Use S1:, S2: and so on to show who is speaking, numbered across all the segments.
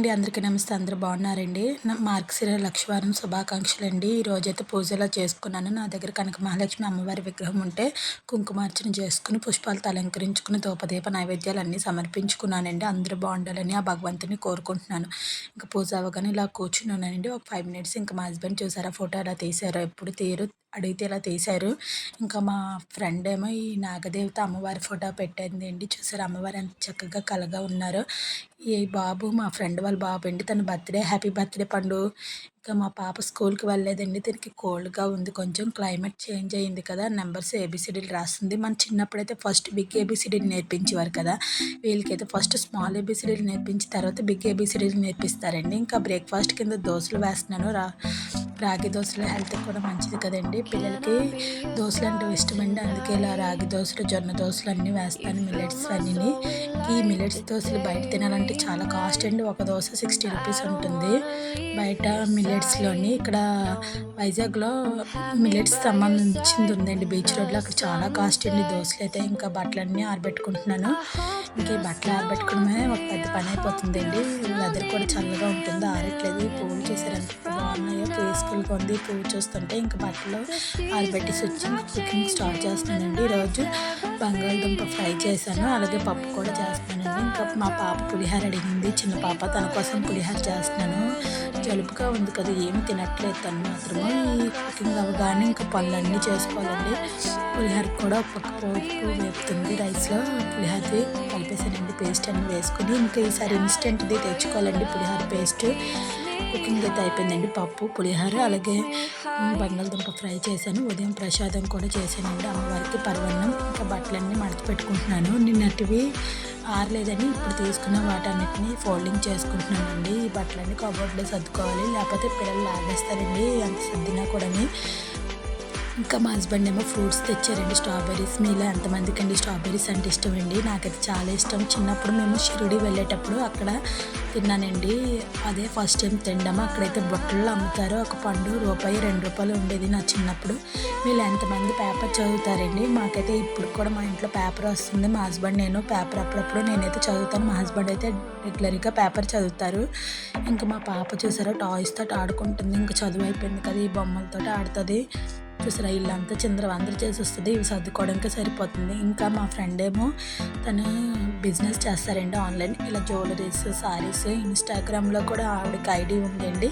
S1: అండి. అందరికీ నమస్తే. అందరూ బాగున్నారండి? నా లక్ష్మీవారం శుభాకాంక్షలు అండి ఈ రోజైతే పూజలో చేసుకున్నాను. నా దగ్గర కనుక మహాలక్ష్మి అమ్మవారి విగ్రహం ఉంటే కుంకుమార్చన చేసుకుని పుష్పాలతో అలంకరించుకుని దూపదీప నైవేద్యాలు అన్నీ సమర్పించుకున్నానండి. అందరూ బాగుండాలని ఆ భగవంతుని కోరుకుంటున్నాను. ఇంకా పూజ అవ్వగానే ఇలా కూర్చున్నానండి. ఒక ఫైవ్ మినిట్స్ ఇంకా మా హస్బెండ్ చూసారా ఫోటో అలా తీసారో ఎప్పుడు తీరు అడిగితే ఇలా తీశారు. ఇంకా మా ఫ్రెండ్ ఏమో ఈ నాగదేవత అమ్మవారి ఫోటో పెట్టింది అండి. చూసారు? అమ్మవారు ఎంత చక్కగా కలగా ఉన్నారు. ఈ బాబు మా ఫ్రెండ్ వాళ్ళ బాబు అండి. తన బర్త్డే హ్యాపీ బర్త్డే పండు. ఇంకా మా పాప స్కూల్కి వెళ్ళలేదండి. దీనికి కోల్డ్గా ఉంది. కొంచెం క్లైమేట్ చేంజ్ అయింది కదా. నెంబర్స్ ఏబిసిడీలు రాస్తుంది. మన చిన్నప్పుడైతే ఫస్ట్ బిగ్ ఏబిసిడీలు నేర్పించేవారు కదా. వీళ్ళకైతే ఫస్ట్ స్మాల్ ఏబిసిడీలు నేర్పించి తర్వాత బిగ్ ఏబిసిడీలు నేర్పిస్తారండి. ఇంకా బ్రేక్ఫాస్ట్ కింద దోశలు వేస్తున్నాను. రా రాగి దోశలు హెల్త్ కూడా మంచిది కదండి. పిల్లలకి దోశలు అంటే ఇష్టమండి. అందుకే ఇలా రాగి దోశలు జొన్న దోశలు అన్నీ వేస్తాను మిల్లెట్స్ అన్నీ ఈ మిల్లెట్స్ దోశలు బయట తినాలంటే చాలా కాస్ట్ అండి. ఒక దోశ సిక్స్టీ రూపీస్ ఉంటుంది. బయట మిల్లెట్స్లోని ఇక్కడ వైజాగ్లో మిల్లెట్స్ సంబంధించింది ఉందండి. బీచ్ రోడ్లో అక్కడ చాలా కాస్ట్ అండి దోశలు అయితే. ఇంకా బట్టలన్నీ ఆరబెట్టుకుంటున్నాను. ఇంకా ఈ బట్టలు ఆరబెట్టుకోవడమే ఒక పెద్ద పని అయిపోతుందండి. వెదర్ కూడా చల్లగా ఉంటుంది. ఆరట్లేదు. ఉంది పువ్వు చూస్తుంటే ఇంకా బట్టలు ఆరబెట్టేసి వచ్చి కుకింగ్ స్టార్ట్ చేస్తానండి. ఈరోజు బంగాళదుంప ఫ్రై చేశాను. అలాగే పప్పు కూడా చేస్తానండి. ఇంకా మా పాప పులిహార అడిగింది. చిన్న పాప తన కోసం పులిహార చేస్తున్నాను. జలుబుగా ఉంది కదా ఏమి తినట్లేదు. తను మాత్రమే ఈ కుకింగ్ అవగానే ఇంకా పనులన్నీ చేసుకోవాలండి. పులిహోర కూడా పక్క పోపు వేపుతుంది. రైస్లో పులిహోరది కలిపేసానండి పేస్ట్ అన్ని వేసుకుని ఇంకా ఈసారి ఇన్స్టెంట్ది తెచ్చుకోవాలండి. పులిహోర పేస్ట్. కుకింగ్ అయితే అయిపోయిందండి. పప్పు పులిహోర అలాగే బంగాళదుంప ఫ్రై చేశాను. ఉదయం ప్రసాదం కూడా చేశానండి అమ్మవారికి పర్వన్నం ఇంకా బట్టలన్నీ మడత పెట్టుకుంటున్నాను. నిన్నటివి ఆరలేదని ఇప్పుడు తీసుకున్న వాటన్నిటిని ఫోల్డింగ్ చేసుకుంటున్నానండి. ఈ బట్టలన్నీ కబోర్డ్లో సర్దుకోవాలి. లేకపోతే పిల్లలు లాగేస్తారండి. ఎంత సర్దినా కూడా ఇంకా మా హస్బెండ్ ఏమో ఫ్రూట్స్ తెచ్చారండి స్ట్రాబెర్రీస్ మీలో ఎంతమందికి అండి స్ట్రాబెర్రీస్ అంటే ఇష్టం అండి నాకైతే చాలా ఇష్టం. చిన్నప్పుడు మేము షిరిడి వెళ్ళేటప్పుడు అక్కడ తిన్నానండి. అదే ఫస్ట్ టైం తిండాము. అక్కడైతే బొట్టల్లో అమ్ముతారు. ఒక పండు రూపాయి రెండు రూపాయలు ఉండేది నా చిన్నప్పుడు. వీళ్ళు ఎంతమంది పేపర్ చదువుతారండి? మాకైతే ఇప్పుడు కూడా మా ఇంట్లో పేపర్ వస్తుంది. మా హస్బెండ్ నేను పేపర్ అప్పుడప్పుడు నేనైతే చదువుతాను. మా హస్బెండ్ అయితే రెగ్యులర్గా పేపర్ చదువుతారు. ఇంకా మా పాప చూసారో టాయ్స్తో ఆడుకుంటుంది. ఇంకా చదువు అయిపోయింది కదా ఈ బొమ్మలతో ఆడుతుంది. చూసారా? ఇల్లంతా చిందరవందర చేసి వస్తుంది. ఇవి సర్దుకోవడానికి సరిపోతుంది. ఇంకా మా ఫ్రెండ్ ఏమో తను బిజినెస్ చేస్తారండి ఆన్లైన్ ఇలా జ్యువెలరీస్ సారీస్ ఇన్స్టాగ్రామ్లో కూడా ఆవిడకి ఐడి ఉందండి.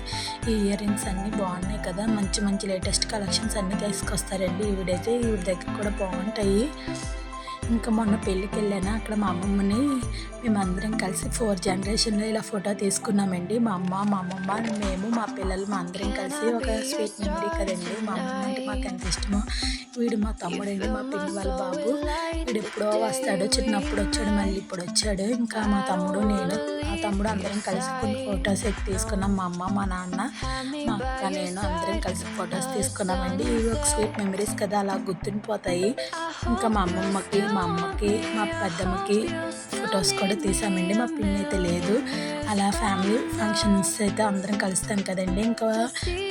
S1: ఈ ఇయర్ రింగ్స్ అన్నీ బాగున్నాయి కదా. మంచి మంచి లేటెస్ట్ కలెక్షన్స్ అన్నీ తీసుకొస్తారండి. ఈవిడైతే ఈవిడ దగ్గర కూడా బాగుంటాయి. ఇంకా మొన్న పెళ్ళికి వెళ్ళాను అక్కడ మా అమ్మమ్మని మేమందరం కలిసి ఫోర్ జనరేషన్లో ఇలా ఫోటో తీసుకున్నామండి. మా అమ్మ మా అమ్మమ్మ మేము మా పిల్లలు మా అందరం కలిసి ఒక స్వీట్ మెమరీ కదండి. మా అమ్మమ్మ అంటే మాకు ఎంత ఇష్టమో వీడు మా తమ్ముడండి మా పిల్లి వాళ్ళ బాబు. వీడు ఎప్పుడో వస్తాడు చిన్నప్పుడు వచ్చాడు మళ్ళీ ఇప్పుడు వచ్చాడు. ఇంకా మా తమ్ముడు నేను మా తమ్ముడు అందరం కలిసి కొన్ని ఫొటోస్ ఎక్కి తీసుకున్నాం. మా అమ్మ మా నాన్న మా అక్క నేను అందరం కలిసి ఫొటోస్ తీసుకున్నామండి. ఇవి ఒక స్వీట్ మెమరీస్ కదా అలా గుర్తుండిపోతాయి. ఇంకా మా అమ్మమ్మకి మా అమ్మకి మా పెద్దమ్మకి ఫొటోస్ కూడా తీసామండి. మా పిన్ని అయితే లేదు. అలా ఫ్యామిలీ ఫంక్షన్స్ అయితే అందరం కలుస్తాం కదండి. ఇంకా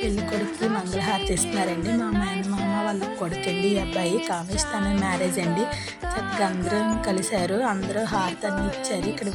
S1: పెళ్ళి కొడుకు మంగళహారతి ఇస్తున్నారండి మా మేనమామ వాళ్ళ కొడుకండి ఈ అబ్బాయి కామేష్ తన మ్యారేజ్ అండి. చక్కగా అందరం కలిశారు. అందరూ హారతి అన్ని ఇచ్చారు. ఇక్కడ